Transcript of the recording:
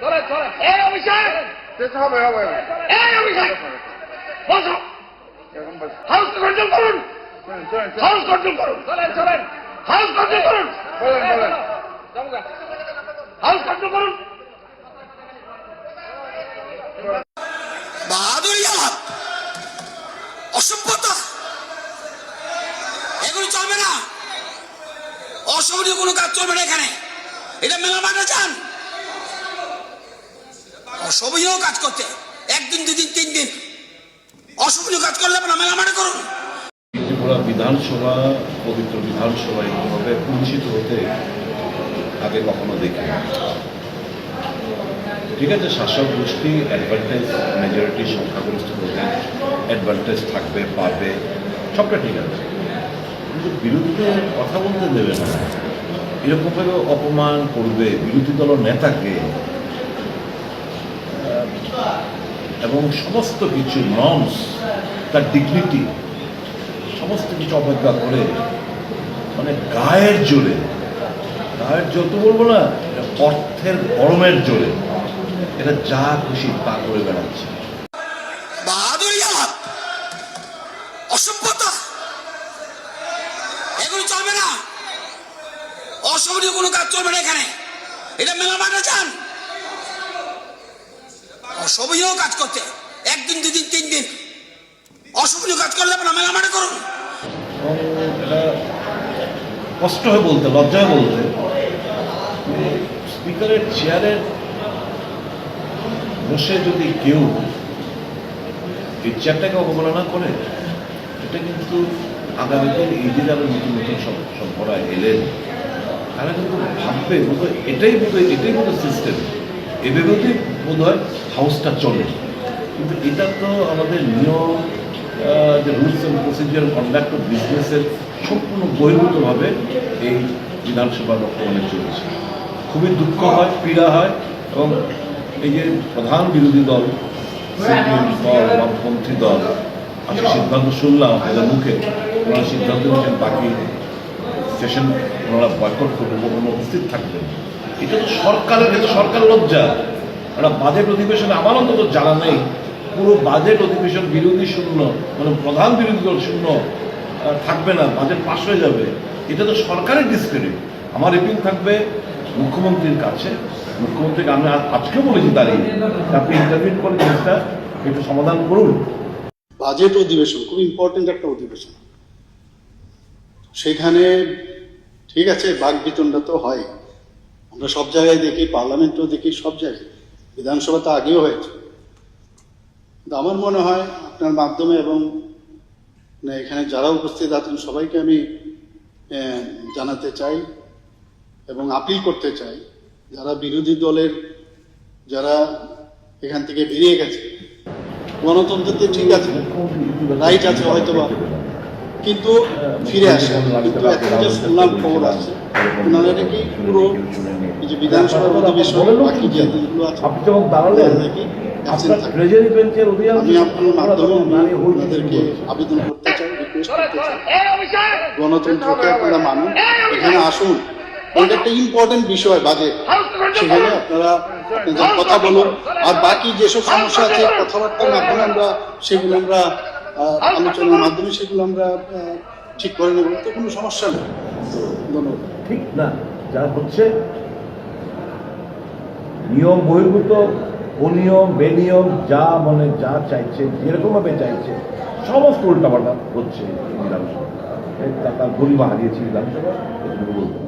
চলেন চলেন এই অভিষেক! হবে হবে। এই অভিষেক! বসো। হাউস কন্ট্রোল করুন। চলেন চলেন চলেন। হাউস কন্ট্রোল করুন। চলেন চলেন হাউস কন্ট্রোল করুন। বলেন, বলেন। হাউস কন্ট্রোল করুন। বাহাদুরি অসভ্যতা এগুলো চলবে না। অসহনীয় কোনো কাজ চলবে না এখানে। এটা মেলা মাঠে যান। অসহনীয় কাজ করতে। একদিন, দুদিন, তিন দিন। অসহনীয় কাজ করলে হবে না করুন। ত্রিপুরা বিধানসভা, পবিত্র বিধানসভা এইভাবে কুঞ্চিত হতে আগে কখনো দেখিনি। ঠিক আছে, শাসক গোষ্ঠী অ্যাডভান্টেজ মেজরিটি সংখ্যাগরিষ্ঠ ভোটে অ্যাডভান্টেজ থাকবে, পাবে, সবটা ঠিক আছে। কিন্তু বিরুদ্ধে কথা বলতে দেবে না। এরকমভাবে অপমান করবে বিরোধী দল নেতাকে এবং সমস্ত কিছু নর্মস তার ডিগনিটি সমস্ত কিছু অপেক্ষা করে মানে গায়ের জোরে, গায়ের জোর তো বলব না অর্থের গরমের জোরে, এটা যা খুশি তা করে বেড়াচ্ছে। অসভ্যতা কোনো কাজ চলবে না এখানে। এটা মেলা মাঠে যান। অসহনীয় কাজ করতে। একদিন, দুদিন, তিন দিন। অসহনীয় কাজ করলে হবে না মেলা মাঠে করুন। কষ্ট হয়ে বলতে, লজ্জা হয়ে বলতে। স্পিকারের চেয়ারের বসে যদি কেউ এই চেয়ারটাকে অবমাননা করে, এটা কিন্তু আগামীতে এই যে যারা নতুন নতুন সব এলেন। তারা কিন্তু ভাববে এটাই বোধহয় এটাই বোধহয় সিস্টেম এভাবেই বোধ হয় হাউসটা চলে। কিন্তু এটা তো আমাদের নিয়ম যে rules and procedure conduct of বিজনেসের সম্পূর্ণ বহির্ভূতভাবে এই বিধানসভা বর্তমানে চলেছে। খুবই দুঃখ হয়, পীড়া হয় এবং এই যে প্রধান বিরোধী দল, সিপিএম দল, বামপন্থী দল, আমি সিদ্ধান্ত শুনলাম এদের মুখে ওনারা সিদ্ধান্ত নিয়েছেন বাকি সেশন ওনারা বয়কট করবেন উপস্থিত থাকবেন এটা তো সরকারের এটা সরকার লজ্জা। একটা বাজেট অধিবেশনে আমার অন্তত জানা নেই। পুরো বাজেট অধিবেশন বিরোধী শূন্য মানে প্রধান বিরোধী দল শূন্য থাকবে না, বাজেট পাশ হয়ে যাবে। এটা তো সরকারের ডিসক্রেডিট আমার রিপিং থাকবে মুখ্যমন্ত্রীর কাছে। মুখ্যমন্ত্রীকে আমি আজকে বলেছি দাঁড়িয়ে আপনি ইন্টারভিউ করে জিনিসটা একটু সমাধান করুন। বাজেট অধিবেশন খুব ইম্পর্টেন্ট একটা অধিবেশন। সেখানে ঠিক আছে বাঘ বিতণ্ডা তো হয়। আমরা সব জায়গায় দেখি, পার্লামেন্টও দেখি, সব জায়গায়। বিধানসভা তো আগেও হয়েছে। কিন্তু আমার মনে হয় আপনার মাধ্যমে এবং মানে এখানে যারা উপস্থিত আছেন, সবাইকে আমি জানাতে চাই এবং আপিল করতে চাই, যারা বিরোধী দলের, যারা এখান থেকে বেরিয়ে গেছে। গণতন্ত্রতে ঠিক আছে, রাইট আছে হয়তো বা কিন্তু ফিরে আসে। কিন্তু এখন যে শুনলাম খবর আছে ওনারা নাকি পুরো এই যে বিধানসভার অধিবেশন বাকি যে দিনগুলো আছে আপনি যখন দাঁড়ালেন নাকি আমি আপনার মাধ্যমে আমি দাঁড়িয়ে ওনাদেরকে আবেদন করতে চাই রিকোয়েস্ট চলেন করতে চলেন। চাই গণতন্ত্রকে আপনারা মানুন এখানে আসুন। এটা একটা ইম্পর্টেন্ট বিষয় বাজেট সেখানে আপনারা কথা বলুন। আর বাকি যেসব সমস্যা আছে কথাবার্তার মাধ্যমে আমরা সেগুলো আমরা আলোচনার মাধ্যমে সেগুলো আমরা ঠিক করে নেব, তো কোনো সমস্যা নেই। ধন্যবাদ। ঠিক না, যা হচ্ছে, নিয়ম বহির্ভূত, অনিয়ম, বেনিয়ম, যা মনে যা চাইছে, যেরকমভাবে চাইছে, সমস্ত উল্টাপাল্টা হচ্ছে বিধানসভা। তার গরিমা হারিয়েছে বিধানসভা বলতে।